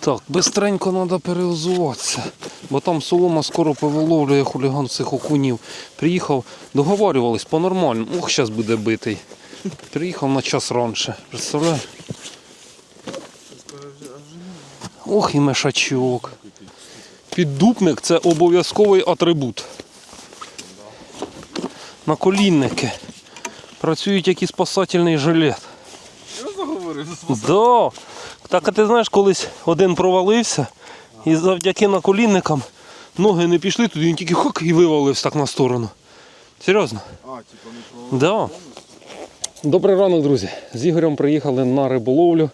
Так, бистренько треба переозуватися, бо там солома скоро повиловлює хуліган цих окунів. Приїхав, договорювались по-нормальному. Ох, зараз буде битий. Приїхав на час раніше. Представляєш? Ох і мешачок. Піддупник це обов'язковий атрибут. Наколінники. Працюють як і спасательний жилет. Я заговорив. Да. Так а ти знаєш, колись один провалився і завдяки наколінникам ноги не пішли туди, він тільки хок і вивалився так на сторону. Серйозно? А, типа не про Да. Добрий ранок, друзі. З Ігорем приїхали на риболовлю.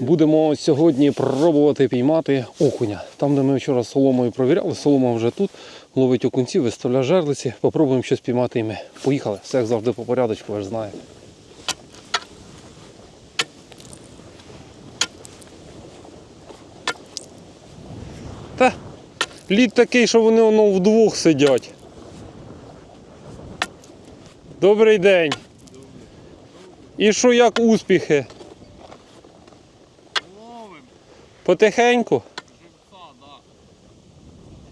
Будемо сьогодні пробувати піймати окуня. Там, де ми вчора соломою провіряли, солома вже тут, ловить окунців, виставляє жерлиці. Попробуємо щось піймати і ми. Поїхали. Все як завжди по порядочку, ви ж знаєте. Лід такий, що вони воно вдвох сидять. Добрий день. І що як успіхи? Ловим. Потихеньку?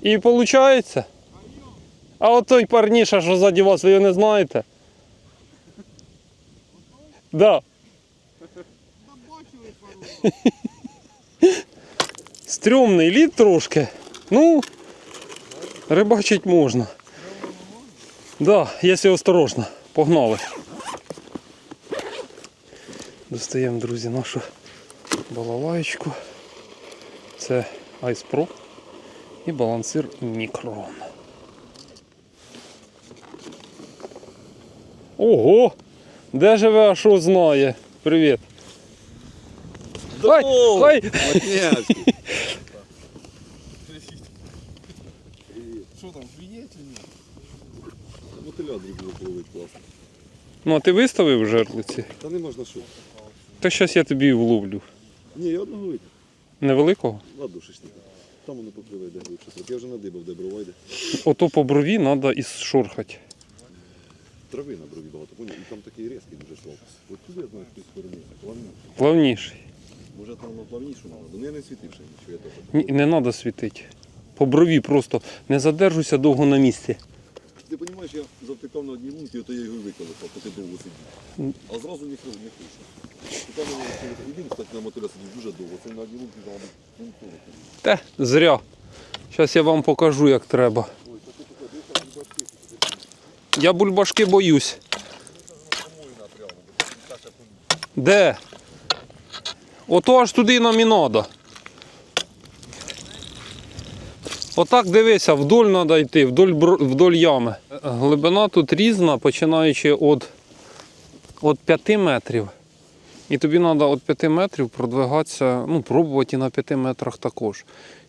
І виходить? А от той парніша, що ззаді вас, ви його не знаєте? Да. Стрьомний лід трошки. Ну, рибачить можна. Да, якщо осторожно. Погнали. Достаємо, друзі, нашу балалаєчку. Це Ice Pro і балансир Micron. Ого! Де живе, а що знає? Привіт. Ай, ай! Що там, клює чи ні? Мотиля дрібно ловить класно. Ну, а ти виставив жерлиці? Та не можна що. Та зараз я тобі вловлю. Ні, я одного вийду. Невеликого? Ладушечника. Там воно покриває де глибше. Я вже надибав, де бровайде. Ото по брові треба ісшорхати. Трави на брові багато, поняв? І там такий різкий дуже шов. От туди я знаю, хтось сторони. Плавні. Плавніший. Може там на плавнішу треба. Ну я не світивши нічого, я Ні, не треба світити. По брові просто не задержуйся довго на місці. Ти розумієш, я завтикав на одній лунці, то я його виколихав, поки довго сидів. А зразу ніхто не хоче. Там я один, кстати, на мотиля сидів дуже довго. Це на одній лунці бути ну, Те, зря. Зараз я вам покажу, як треба. Я бульбашки боюсь. Де? Ото аж туди нам і треба. Отак дивися, вдоль треба йти, вдоль, вдоль ями. Глибина тут різна, починаючи від, від 5 метрів. І тобі треба від 5 метрів продвигатися, ну, пробувати на 5 метрах також.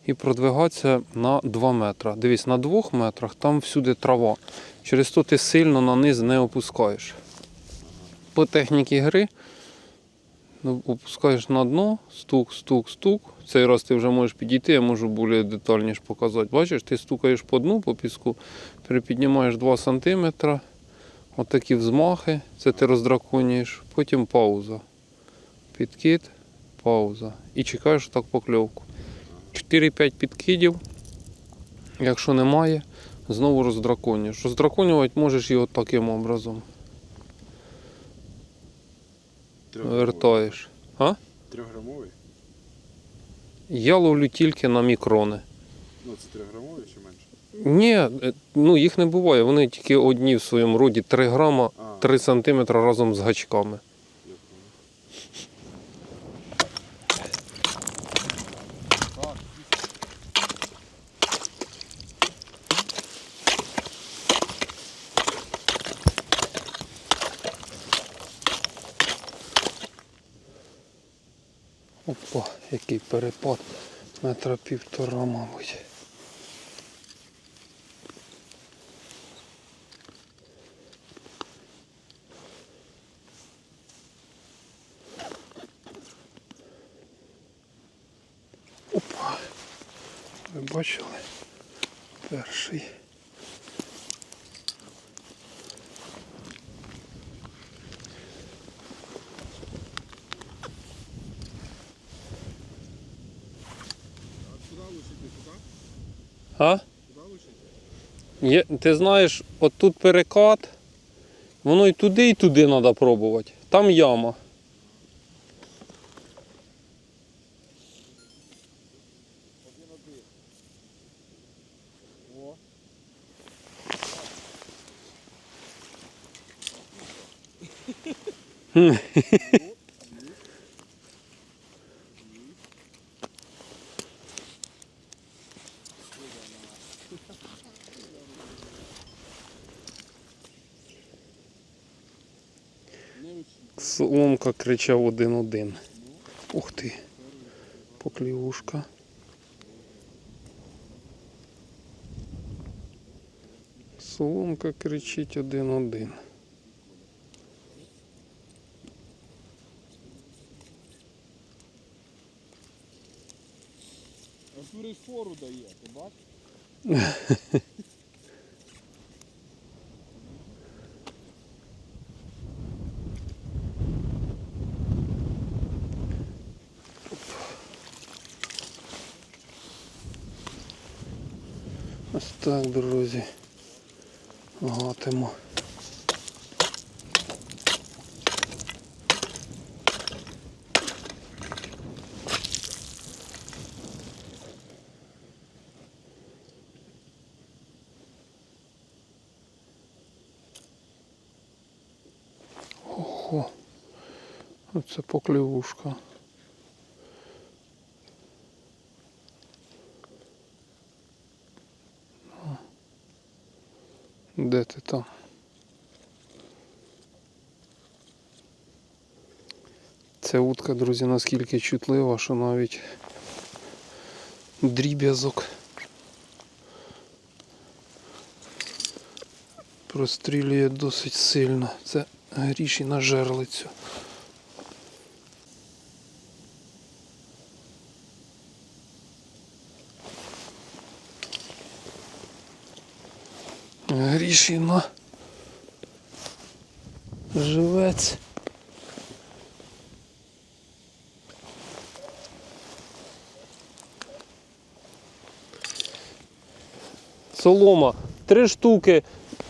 І продвигатися на 2 метри. Дивись, на 2 метрах там всюди трава. Через то ти сильно на низ не опускаєш. По техніці гри опускаєш на дно, стук, стук, стук. Цей раз ти вже можеш підійти, я можу більш детальніше показати. Бачиш, ти стукаєш по дну, по піску, перепіднімаєш 2 см. Отакі взмахи, це ти роздраконюєш, потім пауза. Підкид, пауза. І чекаєш так покльовку. 4-5 підкидів. Якщо немає, знову роздраконюєш. Роздраконювати можеш його таким образом. Вертаєш. А? Трьохграмовий? Я ловлю тільки на мікрони. Ну це трьохграмові чи менше? Ні, е, ну їх не буває. Вони тільки одні в своєму роді 3 грама, А. 3 сантиметра разом з гачками. Я Опа, який перепад. Метра півтора, мабуть. Опа. Ви бачили? Перший. А? Є, ти знаєш, от тут перекат, воно і туди, і туди треба пробувати. Там яма. Соломка кричав один-один. Ух ти. Поклівушка. Соломка кричить один-один. Артур фору дає, ти бачиш? Ось так, друзі. Гатимо. Ого. Оце поклівушка. Де ти то. Ця утка, друзі, наскільки чутлива, що навіть дріб'язок прострілює досить сильно. Це гріші на жерлицю. Гріші на живець. Солома, три штуки.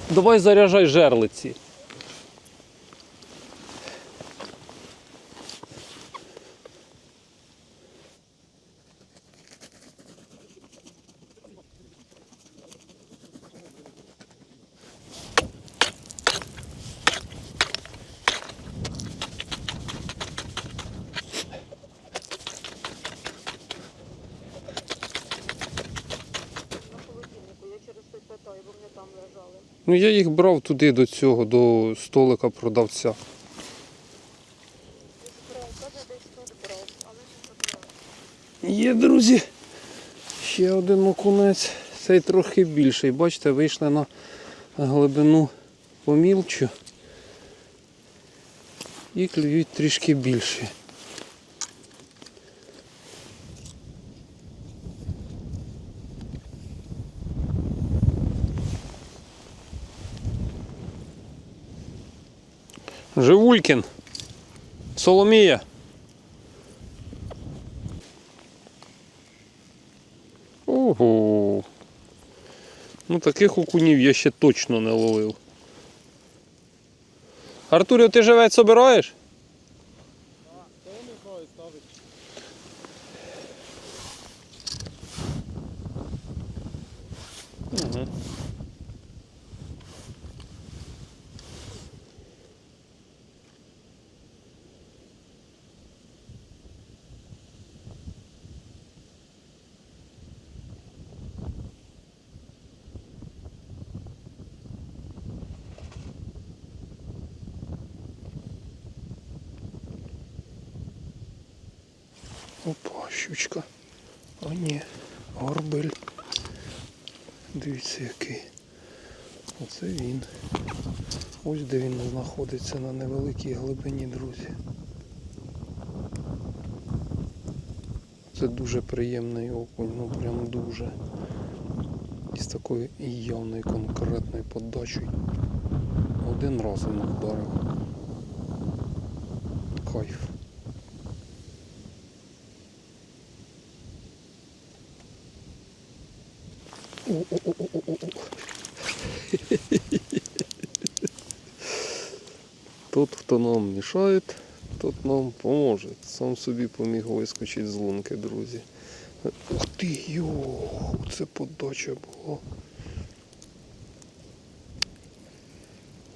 Давай заряджай жерлиці. на холодильнику. Я через той питаю, бо вони там лежали. Ну я їх брав туди до цього, до столика продавця. Є, друзі. Ще один окунець. Цей трохи більший. Бачите, вийшли на глибину помілчу. І клюють трішки більші. Живулькін. Соломія. Ого. Ну таких окунів я ще точно не ловив. Артурів, ти живець собираєш? Угу. Опа, щучка. О, горбель. Дивіться який. Оце він. Ось де він знаходиться на невеликій глибині, друзі. Це дуже приємний окунь, ну прям дуже. І з такою явною конкретною подачею. Один раз він вдарив. Кайф. Тот, хто нам мішає, тот нам поможе. Сам собі поміг вискочити з лунки, друзі. Ух ти, йо, це подача була.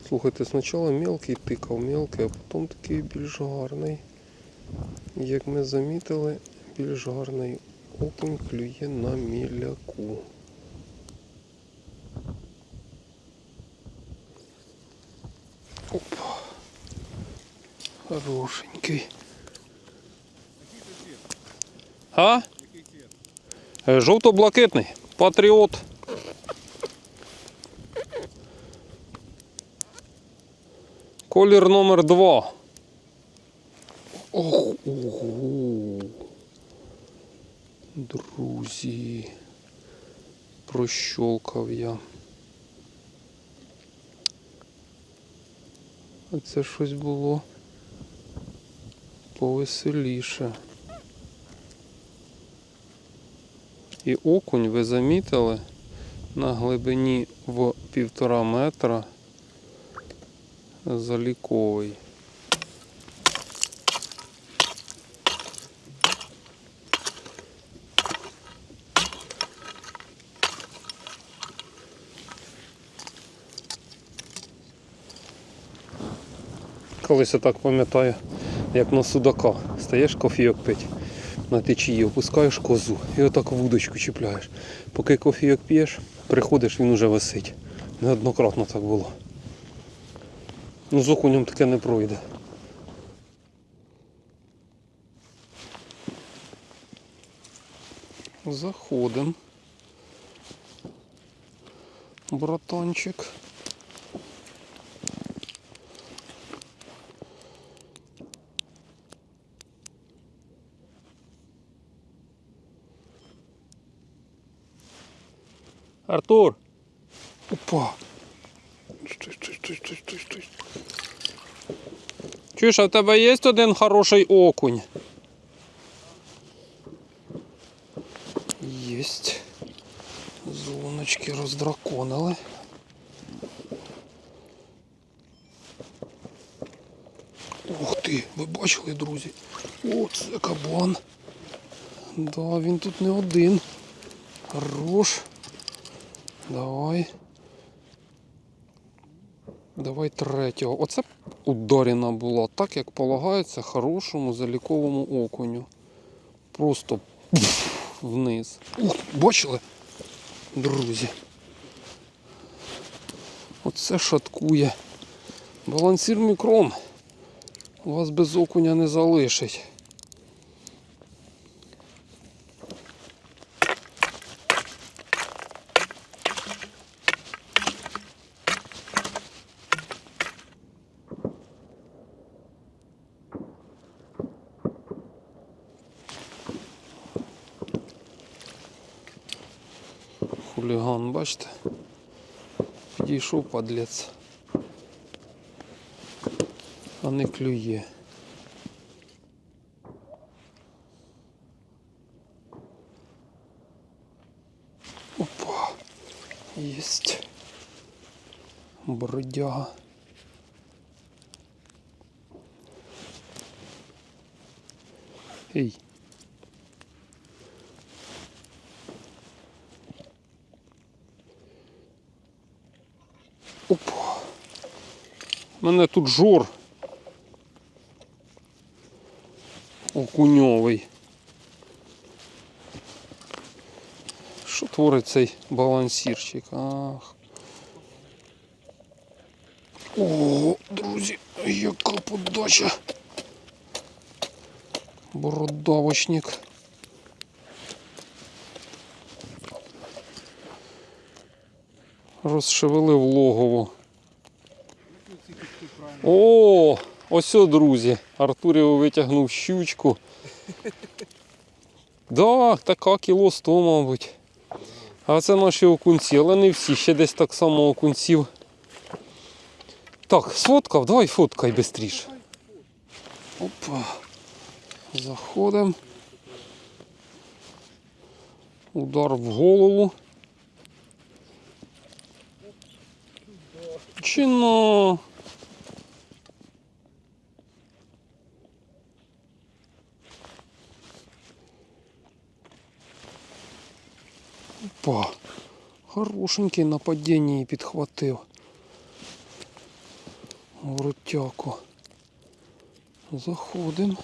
Слухайте, спочатку мелкий тикав мелкий, а потім такий більш гарний. Як ми замітили, більш гарний окунь клює на міляку. Хорошенький. А? Жовто-блакитний. Патріот. Колір номер два. Ох, ого. Друзі. Прощолкав я. А це щось було повеселіше. І окунь, ви замітили, на глибині в півтора метра заліковий. Колись я так пам'ятаю, як на судака. Стаєш кофійок пить на течії, опускаєш козу і отак вудочку чіпляєш. Поки кофійок п'єш, приходиш, він уже висить. Неоднократно так було. Ну, з окунем таке не пройде. Заходим. Братанчик. Артур! Опа! Чуєш, а в тебе є один хороший окунь? Єсть. Зоночки роздраконили. Ух ти, ви бачили, друзі? О, це кабан. Да, він тут не один. Хорош. Давай. Давай третього. Оце ударена була, так як полагається хорошому заліковому окуню. Просто вниз. Ух, бачили? Друзі. Оце шаткує. Балансір мікрон. Вас без окуня не залишить. Хуліган, бачите? Підійшов падлець. А не клює. Опа. Єсть. Бродяга. Ей. Мене тут жор. Окуньовий. Що творить цей балансірчик? Ах. О, друзі, яка подача. Бородавочник. Розшевелив логово. О, ось, о, друзі. Артурів витягнув щучку. Так, така кіло 100, мабуть. А це наші окунці, але не всі, ще десь так само окунців. Так, сфоткав, давай фоткай швидше. Опа. Заходимо. Удар в голову. Чино. Опа. Хорошенький на падінні підхватив. Грутяку. Заходимо.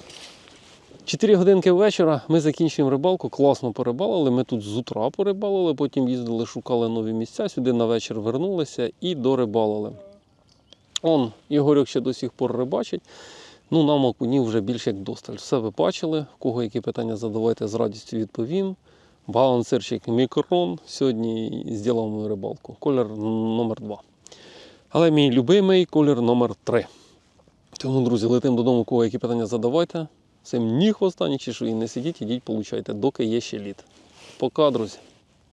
4 годинки вечора ми закінчуємо рибалку, класно порибалили. Ми тут з утра порибалили, потім їздили, шукали нові місця, сюди на вечір вернулися і дорибалили. Он, Ігорьок ще до сих пор рибачить. Ну, нам окунів вже більше як досталь. Все ви бачили. Кого які питання задавайте, з радістю відповім. Балансирчик мікрон. Сьогодні зробив мою рибалку. Колір номер 2. Але мій любимий колір номер 3. Тому, друзі, летимо додому, кого які питання задавайте. Цим ні хвоста, ні чешуї не сидіть, ідіть, получайте, доки є ще лід. Пока, друзі.